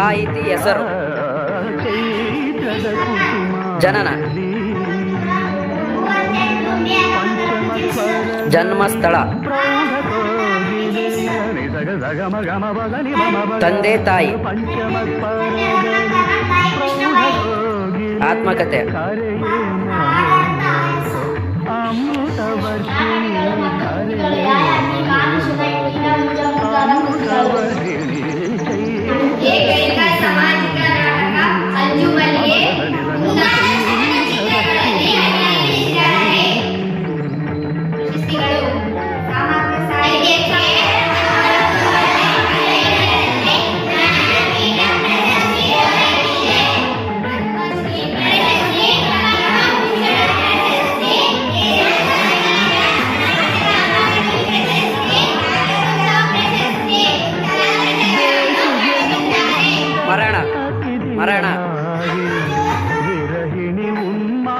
ಸಾಹಿತಿ ಹೆಸರು. ಜನನ. ಜನ್ಮಸ್ಥಳ. ತಂದೆ ತಾಯಿ. ಆತ್ಮಕತೆ மரணா மரணா. விரகிணி உண்மா